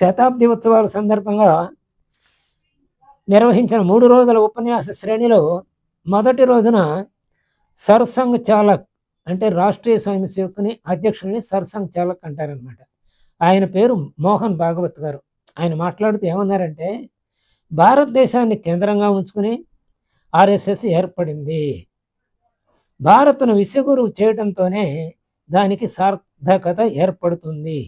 శతాబ్ది ఉత్సవాల సందర్భంగా నిర్వహించిన మూడు రోజుల ఉపన్యాస శ్రేణిలో మొదటి రోజున సర్సంఘ్ చాలక్ అంటే రాష్ట్రీయ స్వయం సేవకుని అధ్యక్షుడిని సర్సంఘ్ చాలక్ అంటారనమాట ఆయన పేరు మోహన్ భాగవత్ గారు. ఆయన మాట్లాడుతూ ఏమన్నారంటే భారతదేశాన్ని కేంద్రంగా ఉంచుకుని ఆర్ఎస్ఎస్ ఏర్పడింది. భారత్ను విశ్వగురువు చేయడంతోనే దానికి సార్థకత ఏర్పడుతుంది.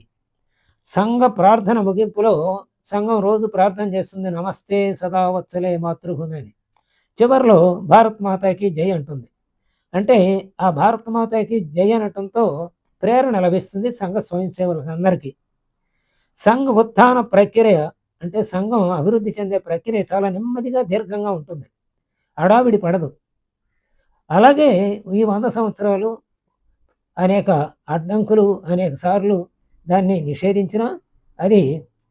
సంఘ ప్రార్థన ముగింపులో సంఘం రోజు ప్రార్థన చేస్తుంది నమస్తే సదా వత్సలే మాతృభూమి అని చివరిలో భారత్ మాతాకి జై అంటుంది. అంటే ఆ భారత్ మాతాకి జై అనటంతో ప్రేరణ లభిస్తుంది సంఘ స్వయం సేవలకు అందరికీ. సంఘ ఉత్థాన ప్రక్రియ అంటే సంఘం అభివృద్ధి చెందే ప్రక్రియ చాలా నెమ్మదిగా దీర్ఘంగా ఉంటుంది. అడావిడి పడదు. అలాగే ఈ వంద సంవత్సరాలు అనేక అడ్డంకులు అనేక సార్లు దాన్ని నిషేధించిన అది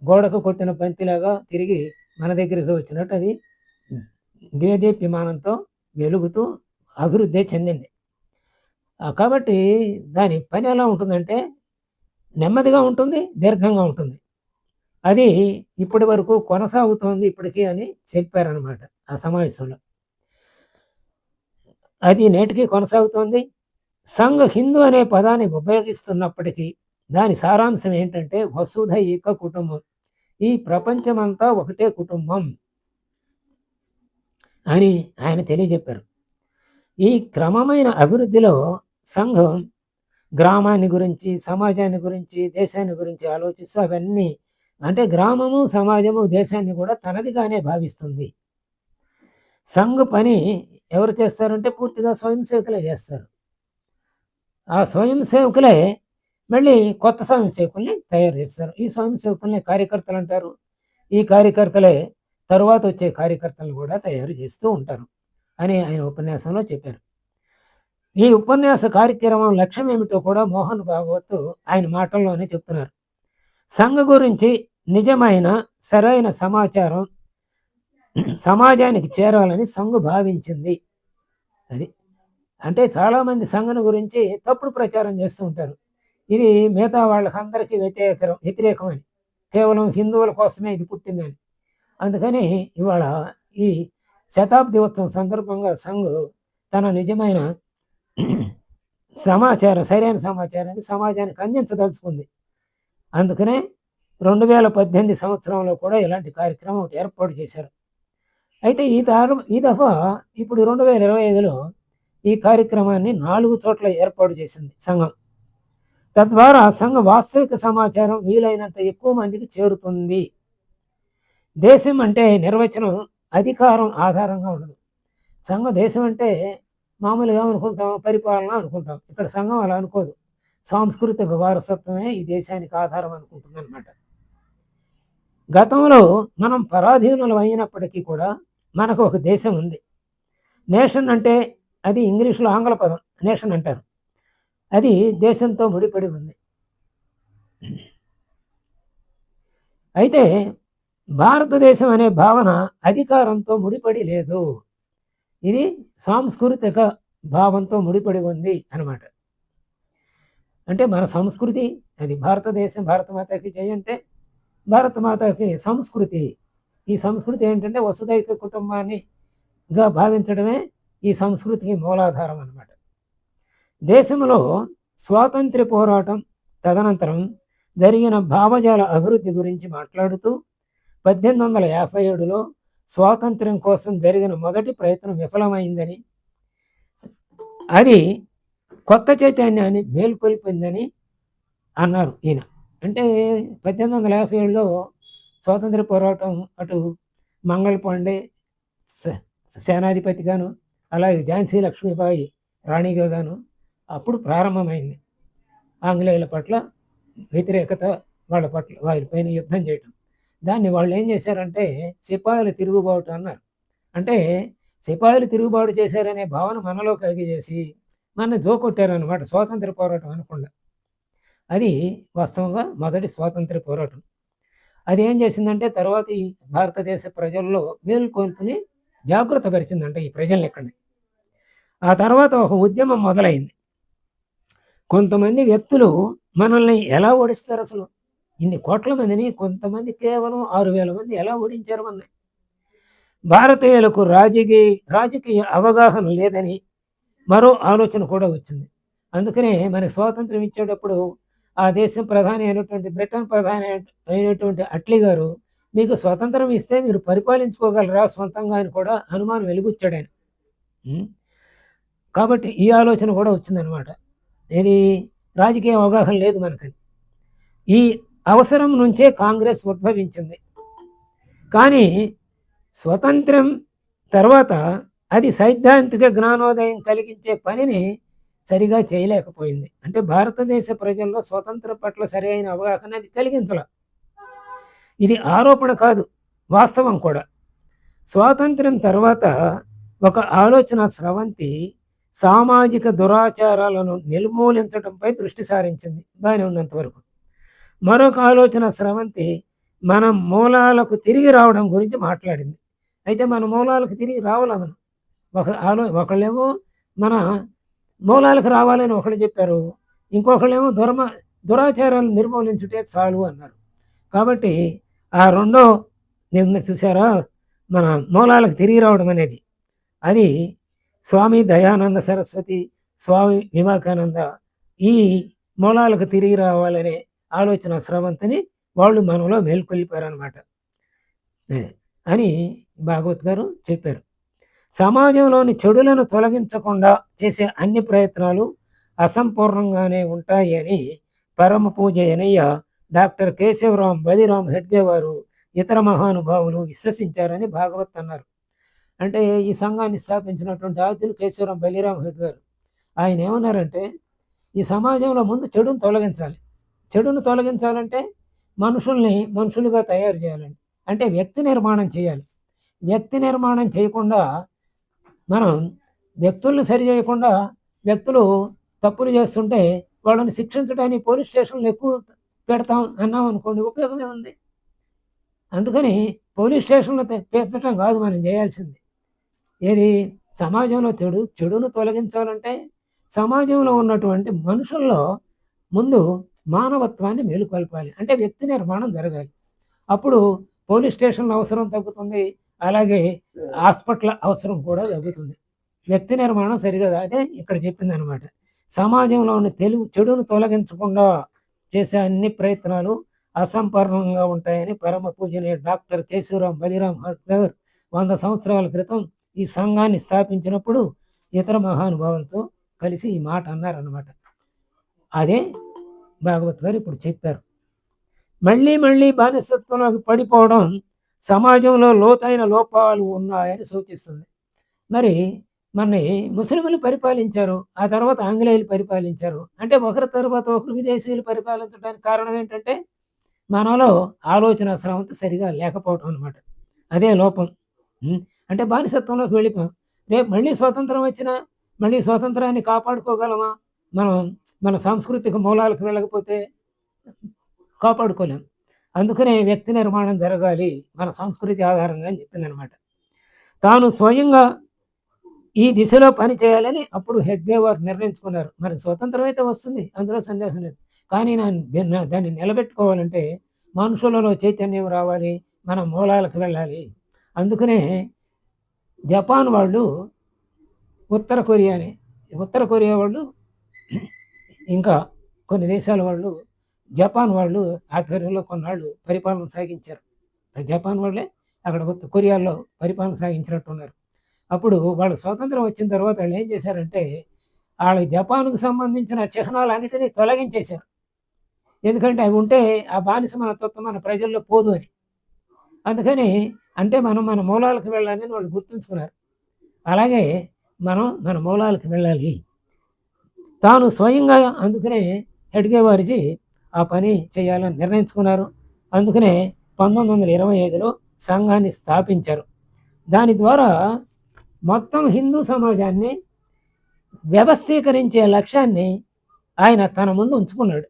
గోడకు కొట్టిన బంతిలాగా తిరిగి మన దగ్గరికి వచ్చినట్టు అది దేదీప్యమానంతో వెలుగుతూ అభివృద్ధి చెందింది. కాబట్టి దాని పని ఎలా ఉంటుందంటే నెమ్మదిగా ఉంటుంది దీర్ఘంగా ఉంటుంది. అది ఇప్పటి వరకు కొనసాగుతోంది ఇప్పటికీ అని చెప్పారనమాట ఆ సమావేశంలో. అది నేటికి కొనసాగుతోంది. సంఘ హిందూ అనే పదాన్ని ఉపయోగిస్తున్నప్పటికీ దాని సారాంశం ఏంటంటే వసుధ ఏక కుటుంబం. ఈ ప్రపంచమంతా ఒకటే కుటుంబం అని ఆయన తెలియజెప్పారు. ఈ క్రమమైన అభివృద్ధిలో సంఘం గ్రామాన్ని గురించి సమాజాన్ని గురించి దేశాన్ని గురించి ఆలోచిస్తూ అవన్నీ అంటే గ్రామము సమాజము దేశాన్ని కూడా తనదిగానే భావిస్తుంది. సంఘ పని ఎవరు చేస్తారంటే పూర్తిగా స్వయం సేవకులే చేస్తారు. ఆ స్వయం సేవకులే మళ్ళీ కొత్త స్వామి సేవకుల్ని తయారు చేస్తారు ఈ స్వామి సేవకుల్ని కార్యకర్తలు అంటారు. ఈ కార్యకర్తలే తరువాత వచ్చే కార్యకర్తలను కూడా తయారు చేస్తూ ఉంటారు అని ఆయన ఉపన్యాసంలో చెప్పారు. ఈ ఉపన్యాస కార్యక్రమం లక్ష్యం ఏమిటో కూడా మోహన్ భాగవత్ ఆయన మాటల్లోనే చెప్తున్నారు. సంఘ గురించి నిజమైన సరైన సమాచారం సమాజానికి చేరాలని సంఘ భావించింది. అది అంటే చాలామంది సంఘం గురించి తప్పుడు ప్రచారం చేస్తూ ఉంటారు. ఇది మిగతా వాళ్ళకందరికీ వ్యతిరేకం వ్యతిరేకమని కేవలం హిందువుల కోసమే ఇది పుట్టిందని. అందుకని ఇవాళ ఈ శతాబ్ది ఉత్సవం సందర్భంగా సంఘ్ తన నిజమైన సమాచారం సరైన సమాచారాన్ని సమాజానికి అందించదలుచుకుంది. అందుకనే రెండు వేల పద్దెనిమిది సంవత్సరంలో కూడా ఇలాంటి కార్యక్రమం ఒకటి ఏర్పాటు చేశారు. అయితే ఈ దారు ఈ దఫా ఇప్పుడు రెండు వేల ఇరవై ఐదులో ఈ కార్యక్రమాన్ని నాలుగు చోట్ల ఏర్పాటు చేసింది సంఘం. తద్వారా సంఘ వాస్తవిక సమాచారం వీలైనంత ఎక్కువ మందికి చేరుతుంది. దేశం అంటే నిర్వచనం అధికారం ఆధారంగా ఉండదు. సంఘ దేశం అంటే మామూలుగా అనుకుంటాం పరిపాలన అనుకుంటాం. ఇక్కడ సంఘం అలా అనుకోదు. సాంస్కృతిక వారసత్వమే ఈ దేశానికి ఆధారం అనుకుంటుంది అనమాట గతంలో మనం పరాధీనులు అయినప్పటికీ కూడా మనకు ఒక దేశం ఉంది. నేషన్ అంటే అది ఇంగ్లీష్లో ఆంగ్ల పదం నేషన్ అంటారు. అది దేశంతో ముడిపడి ఉంది. అయితే భారతదేశం అనే భావన అధికారంతో ముడిపడి లేదు. ఇది సాంస్కృతిక భావంతో ముడిపడి ఉంది అన్నమాట. అంటే మన సంస్కృతి అది భారతదేశం భారతమాతకి చేయంటే భారతమాతకి సంస్కృతి. ఈ సంస్కృతి ఏంటంటే వసుదైక కుటుంబాన్నిగా భావించడమే ఈ సంస్కృతికి మూలాధారం అన్నమాట. దేశంలో స్వాతంత్ర్య పోరాటం తదనంతరం జరిగిన భావజాల అభివృద్ధి గురించి మాట్లాడుతూ పద్దెనిమిది వందల యాభై ఏడులో స్వాతంత్ర్యం కోసం జరిగిన మొదటి ప్రయత్నం విఫలమైందని అది కొత్త చైతన్యాన్ని మేల్కొల్పిందని అన్నారు ఈయన. అంటే పద్దెనిమిది వందల యాభై ఏడులో స్వాతంత్ర పోరాటం అటు మంగళ పాండే సేనాధిపతిగాను అలాగే ఝాన్సీ లక్ష్మీబాయి రాణిగా గాను అప్పుడు ప్రారంభమైంది. ఆంగ్లేయుల పట్ల వ్యతిరేకత వాళ్ళ పట్ల వారిపైన యుద్ధం చేయటం. దాన్ని వాళ్ళు ఏం చేశారంటే సిపాయిల తిరుగుబాటు అన్నారు. అంటే సిపాయిలు తిరుగుబాటు చేశారనే భావన మనలో కలిగజేసి మన జోకొట్టారనమాట స్వాతంత్ర పోరాటం అనకుండా. అది వాస్తవంగా మొదటి స్వాతంత్ర పోరాటం. అది ఏం చేసిందంటే తర్వాత ఈ భారతదేశ ప్రజల్లో మేల్కొల్పుని జాగ్రత్త పరిచిందంట ఈ ప్రజల్ని ఇక్కడ ఆ తర్వాత ఒక ఉద్యమం మొదలైంది. కొంతమంది వ్యక్తులు మనల్ని ఎలా ఓడిస్తారు అసలు? ఇన్ని కోట్ల మందిని కొంతమంది కేవలం ఆరు వేల మంది ఎలా ఓడించారు అన్నాయి భారతీయులకు రాజకీయ రాజకీయ అవగాహన లేదని మరో ఆలోచన కూడా వచ్చింది. అందుకనే మనకి స్వాతంత్రం ఇచ్చేటప్పుడు ఆ దేశం ప్రధాని అయినటువంటి బ్రిటన్ ప్రధాని అయినటువంటి అట్లీ గారు మీకు స్వతంత్రం ఇస్తే మీరు పరిపాలించుకోగలరా సొంతంగా అని కూడా అనుమానం వెలుగుచ్చాడు ఆయన. కాబట్టి ఈ ఆలోచన కూడా వచ్చిందనమాట. ఇది రాజకీయ అవగాహన లేదు మనకని ఈ అవసరం నుంచే కాంగ్రెస్ ఉద్భవించింది. కానీ స్వతంత్రం తర్వాత అది సైద్ధాంతిక జ్ఞానోదయం కలిగించే పనిని సరిగా చేయలేకపోయింది. అంటే భారతదేశ ప్రజల్లో స్వతంత్రం పట్ల సరైన అవగాహన అది కలిగించాల. ఇది ఆరోపణ కాదు వాస్తవం కూడా. స్వాతంత్రం తర్వాత ఒక ఆలోచన స్రవంతి సామాజిక దురాచారాలను నిర్మూలించడంపై దృష్టి సారించింది బాగానే ఉన్నంతవరకు మరొక ఆలోచన స్రవంతి మన మూలాలకు తిరిగి రావడం గురించి మాట్లాడింది. అయితే మన మూలాలకు తిరిగి రావాలా మనం? ఒక ఆలో ఒకళ్ళేమో మన మూలాలకు రావాలని ఒకళ్ళు చెప్పారు. ఇంకొకళ్ళేమో దుర్మ దురాచారాలు నిర్మూలించుటే చాలు అన్నారు. కాబట్టి ఆ రెండో నిన్న చూసారా మన మూలాలకు తిరిగి రావడం అనేది. అది స్వామి దయానంద సరస్వతి స్వామి వివేకానంద ఈ మూలాలకు తిరిగి రావాలనే ఆలోచన స్రవంతని వాళ్ళు మనలో మేల్కొల్లిపోయారనమాట అని భాగవత్ గారు చెప్పారు. సమాజంలోని చెడులను తొలగించకుండా చేసే అన్ని ప్రయత్నాలు అసంపూర్ణంగానే ఉంటాయి అని పరమ పూజ ఎనయ్య డాక్టర్ కేశవరాం బలిరాం హెడ్గే వారు ఇతర మహానుభావులు విశ్వసించారని భాగవత్ అన్నారు. అంటే ఈ సంఘాన్ని స్థాపించినటువంటి ఆదిలు కేశవరాం బలిరాం హెడ్ గారు. ఆయన ఏమన్నారంటే ఈ సమాజంలో ముందు చెడును తొలగించాలి. చెడును తొలగించాలంటే మనుషుల్ని మనుషులుగా తయారు చేయాలండి. అంటే వ్యక్తి నిర్మాణం చేయాలి. వ్యక్తి నిర్మాణం చేయకుండా మనం వ్యక్తుల్ని సరి చేయకుండా వ్యక్తులు తప్పులు చేస్తుంటే వాళ్ళని శిక్షించడానికి పోలీస్ స్టేషన్లు ఎక్కువ పెడతాం అన్నాం అనుకోండి ఉపయోగమే ఉంది అందుకని పోలీస్ స్టేషన్లో పెంచడం కాదు మనం చేయాల్సింది. ఏది? సమాజంలో చెడు చెడును తొలగించాలంటే సమాజంలో ఉన్నటువంటి మనుషుల్లో ముందు మానవత్వాన్ని మేలుకొల్పాలి. అంటే వ్యక్తి నిర్మాణం జరగాలి. అప్పుడు పోలీస్ స్టేషన్ల అవసరం తగ్గుతుంది. అలాగే హాస్పిటల్ అవసరం కూడా తగ్గుతుంది. వ్యక్తి నిర్మాణం సరిగా అదే ఇక్కడ చెప్పింది అనమాట ఉన్న తెలుగు చెడును తొలగించకుండా చేసే అన్ని ప్రయత్నాలు అసంపూర్ణంగా ఉంటాయని పరమ పూజనీయ డాక్టర్ కేశవరాం బలిరాం హట్గర్ వంద సంవత్సరాల క్రితం ఈ సంఘాన్ని స్థాపించినప్పుడు ఇతర మహానుభావులతో కలిసి ఈ మాట అన్నారన్నమాట. అదే భాగవత్ గారు ఇప్పుడు చెప్పారు. మళ్ళీ మళ్ళీ బానిసత్వంలోకి పడిపోవడం సమాజంలో లోతైన లోపాలు ఉన్నాయని సూచిస్తుంది. మరి మన ముస్లింలు పరిపాలించారు ఆ తర్వాత ఆంగ్లేయులు పరిపాలించారు అంటే ఒకరి తర్వాత ఒకరు విదేశీయులు పరిపాలించడానికి కారణం ఏంటంటే మనలో ఆలోచన స్రవంతి సరిగా లేకపోవడం అనమాట అదే లోపం. అంటే బానిసత్వంలోకి వెళ్ళిపోయాం. రేపు మళ్ళీ స్వాతంత్రం వచ్చినా మళ్ళీ స్వాతంత్రాన్ని కాపాడుకోగలమా? మనం మన సాంస్కృతిక మూలాలకు వెళ్ళకపోతే కాపాడుకోలేం. అందుకనే వ్యక్తి నిర్మాణం జరగాలి మన సంస్కృతి ఆధారంగా అని చెప్పిందనమాట. తాను స్వయంగా ఈ దిశలో పని చేయాలని అప్పుడు హెడ్గే వారు నిర్ణయించుకున్నారు. మరి స్వతంత్రం అయితే వస్తుంది అందులో సందేహం లేదు. కానీ నేను దీన్ని- దాన్ని నిలబెట్టుకోవాలంటే మనుషులలో చైతన్యం రావాలి మన మూలాలకు వెళ్ళాలి. అందుకనే జపాన్ వాళ్ళు ఉత్తర కొరియాని. ఉత్తర కొరియా వాళ్ళు ఇంకా కొన్ని దేశాల వాళ్ళు జపాన్ వాళ్ళు ఆధ్వర్యంలో కొన్నాళ్ళు పరిపాలన సాగించారు. జపాన్ వాళ్ళే అక్కడ కొరియాలో పరిపాలన సాగించినట్టున్నారు. అప్పుడు వాళ్ళు స్వాతంత్రం వచ్చిన తర్వాత వాళ్ళు ఏం చేశారంటే వాళ్ళ జపాన్కు సంబంధించిన చిహ్నాలన్నిటినీ తొలగించేశారు. ఎందుకంటే అవి ఉంటే ఆ బానిస మన తత్వం మన ప్రజల్లో పోదు అని. అందుకని అంటే మనం మన మూలాలకు వెళ్ళాలని వాళ్ళు గుర్తుంచుకున్నారు. అలాగే మనం మన మూలాలకు వెళ్ళాలి. తాను స్వయంగా అందుకనే హెడ్గే వారిజీ ఆ పని చేయాలని నిర్ణయించుకున్నారు. అందుకనే పంతొమ్మిది వందల ఇరవై ఐదులో సంఘాన్ని స్థాపించారు. దాని ద్వారా మొత్తం హిందూ సమాజాన్ని వ్యవస్థీకరించే లక్ష్యాన్ని ఆయన తన ముందు ఉంచుకున్నాడు.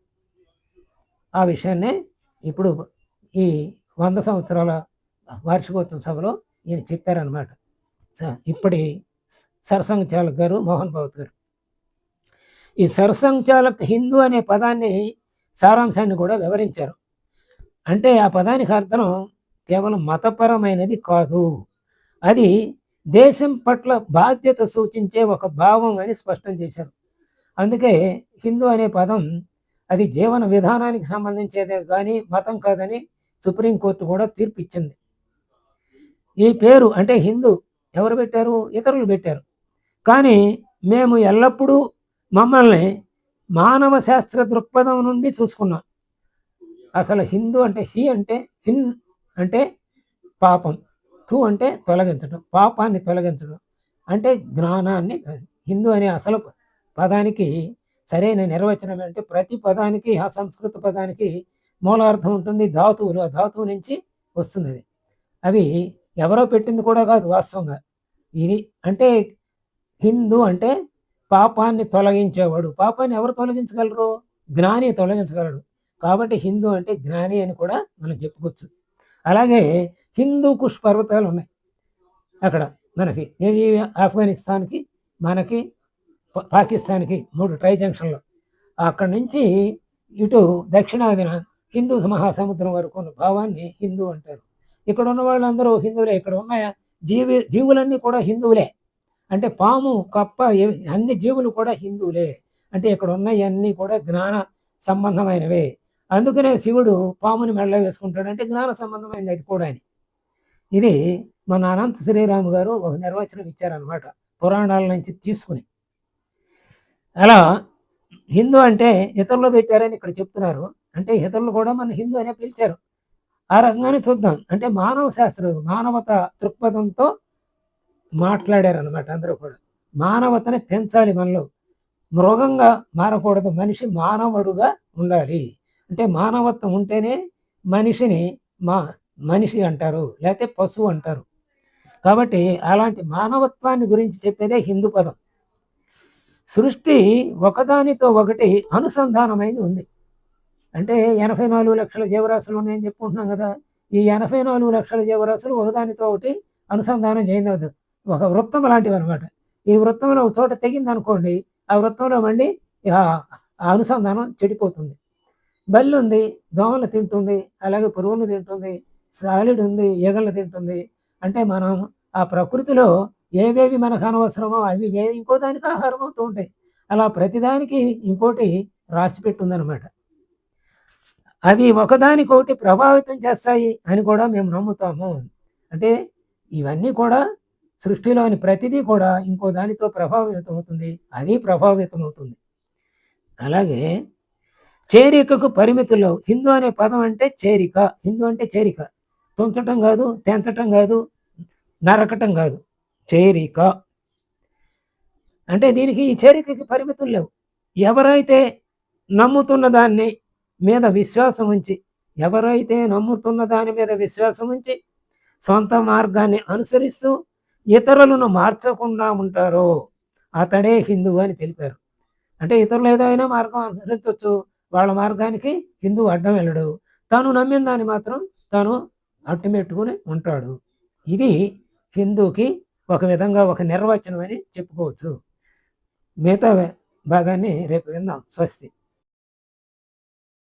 ఆ విషయాన్నే ఇప్పుడు ఈ వంద సంవత్సరాల వార్షికోత్సవ సభలో ఈయన చెప్పారనమాట ఇప్పటి సరసంఘ చాలక్ గారు మోహన్ భాగవత్ గారు. ఈ సరసంఘ చాలక్ హిందూ అనే పదాన్ని సారాంశాన్ని కూడా వివరించారు. అంటే ఆ పదానికి అర్థం కేవలం మతపరమైనది కాదు. అది దేశం పట్ల బాధ్యత సూచించే ఒక భావం అని స్పష్టం చేశారు. అందుకే హిందూ అనే పదం అది జీవన విధానానికి సంబంధించేదే కానీ మతం కాదని సుప్రీంకోర్టు కూడా తీర్పు ఇచ్చింది ఈ పేరు అంటే హిందూ. ఎవరు పెట్టారు? ఇతరులు పెట్టారు. కానీ మేము ఎల్లప్పుడూ మమ్మల్ని మానవ శాస్త్ర దృక్పథం నుండి చూసుకున్నాం. అసలు హిందూ అంటే హి అంటే హిన్ అంటే పాపం. తు అంటే తొలగించడం. పాపాన్ని తొలగించడం అంటే జ్ఞానాన్ని హిందూ అనే అసలు పదానికి సరైన నిర్వచనం అంటే ప్రతి పదానికి ఆ సంస్కృత పదానికి మూలార్థం ఉంటుంది. ధాతువులు. ఆ ధాతువు నుంచి వస్తుంది అవి ఎవరో పెట్టింది కూడా కాదు వాస్తవంగా. ఇది అంటే హిందూ అంటే పాపాన్ని తొలగించేవాడు. పాపాన్ని ఎవరు తొలగించగలరు? జ్ఞాని తొలగించగలడు. కాబట్టి హిందూ అంటే జ్ఞాని అని కూడా మనం చెప్పుకోవచ్చు. అలాగే హిందూ కుష్ పర్వతాలు ఉన్నాయి. అక్కడ మనకి ఏది ఆఫ్ఘనిస్తాన్కి మనకి పాకిస్తాన్కి మూడు ట్రై జంక్షన్లు అక్కడ నుంచి ఇటు దక్షిణాదిన హిందూ మహాసముద్రం వరకు ఉన్న భావాన్ని హిందూ అంటారు. ఇక్కడ ఉన్న వాళ్ళందరూ హిందువులే. ఇక్కడ ఉన్న జీవి జీవులన్నీ కూడా హిందువులే. అంటే పాము కప్ప అన్ని జీవులు కూడా హిందువులే. అంటే ఇక్కడ ఉన్నవన్నీ కూడా జ్ఞాన సంబంధమైనవే. అందుకనే శివుడు పాముని మెళ్ళ వేసుకుంటాడు. అంటే జ్ఞాన సంబంధమైనది అది కూడా అని. ఇది మన అనంత శ్రీరాము గారు ఒక నిర్వచనం ఇచ్చారనమాట పురాణాల నుంచి తీసుకుని. అలా హిందూ అంటే ఇతరులు పెట్టారని ఇక్కడ చెప్తున్నారు. అంటే ఇతరులు కూడా మన హిందూ అనే పిలిచారు. ఆ రంగాన్ని చూద్దాం. అంటే మానవ శాస్త్రం మానవత దృక్పథంతో మాట్లాడారు అనమాట అందరూ కూడా. మానవతని పెంచాలి మనలో. మృగంగా మారకూడదు. మనిషి మానవుడుగా ఉండాలి. అంటే మానవత్వం ఉంటేనే మనిషిని మా మనిషి అంటారు లేకపోతే పశువు అంటారు. కాబట్టి అలాంటి మానవత్వాన్ని గురించి చెప్పేదే హిందూ పదం. సృష్టి ఒకదానితో ఒకటి అనుసంధానమైంది ఉంది. అంటే ఎనభై నాలుగు లక్షల జీవరాశులు ఉన్నాయని చెప్పుకుంటున్నాం కదా. ఈ ఎనభై నాలుగు లక్షల జీవరాశులు ఒకదానితో ఒకటి అనుసంధానం చేయదు ఒక వృత్తం లాంటివి అనమాట ఈ వృత్తంలో ఒక చోట తెగింది అనుకోండి ఆ వృత్తంలో మళ్ళీ ఆ అనుసంధానం చెడిపోతుంది. బల్లి ఉంది దోమలు తింటుంది అలాగే పురుగులు తింటుంది సాలిడ్ ఉంది ఈగలు తింటుంది. అంటే మనం ఆ ప్రకృతిలో ఏవేవి మనకు అనవసరమో అవి ఇంకో దానికి ఆహారం అవుతూ ఉంటాయి. అలా ప్రతిదానికి ఇంకోటి రాసి పెట్టుందన్నమాట. అవి ఒకదానికొకటి ప్రభావితం చేస్తాయి అని కూడా మేము నమ్ముతాము. అంటే ఇవన్నీ కూడా సృష్టిలోని ప్రతిదీ కూడా ఇంకో దానితో ప్రభావితం అవుతుంది. అది ప్రభావితం అవుతుంది. అలాగే చేరికకు పరిమితులు హిందూ అనే పదం అంటే చేరిక. హిందూ అంటే చేరిక. తుంచటం కాదు తెంచటం కాదు నరకటం కాదు. చేరిక. అంటే దీనికి ఈ చేరికకి పరిమితులు లేవు. ఎవరైతే నమ్ముతున్న దాన్ని మీద విశ్వాసం ఉంచి ఎవరైతే నమ్ముతున్న దాని మీద విశ్వాసం ఉంచి సొంత మార్గాన్ని అనుసరిస్తూ ఇతరులను మార్చకుండా ఉంటారో అతడే హిందువు అని తెలిపారు. అంటే ఇతరులు ఏదైనా మార్గం అనుసరించవచ్చు వాళ్ళ మార్గానికి హిందువు అడ్డం వెళ్ళడు. తాను నమ్మిన దాన్ని మాత్రం తాను అట్టుమెట్టుకుని ఉంటాడు. ఇది హిందూకి ఒక విధంగా ఒక నిర్వచనం అని చెప్పుకోవచ్చు. మిగతా భాగాన్ని రేపు విందాం. స్వస్తి.